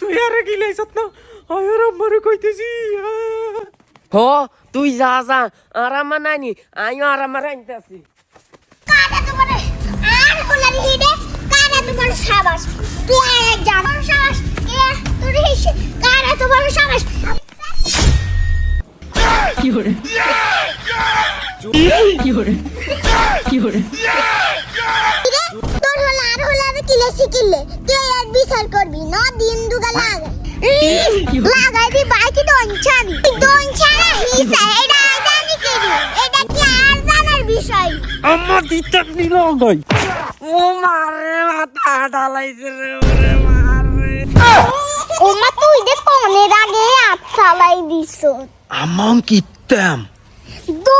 তুই আরে কি লাইছত না আয়ার আমারে কইতেছি। হো তুই যা যা। নানি আইও তোমার আর কোলারি হিডে কারা তোমার সাবাস? তুই আর জান সাবাস? কে তোর হিসে। কারা তোমার সাবাস? তোর হলো আর কিলে শিকিলে তুই এক বিচার করবি ন দিন দুগা লাগাই। লাগাই দি বাইকে দন ছাড়ি হিসা এটা জানি কি এটা কি আর জানার বিষয়? আমার দিতে নিল গই ও মারে মাথা ঢালাইছে রে ওরে মারে ওমা তুই দে পনেরো আগে চালাই দিছ আমন কিতাম দো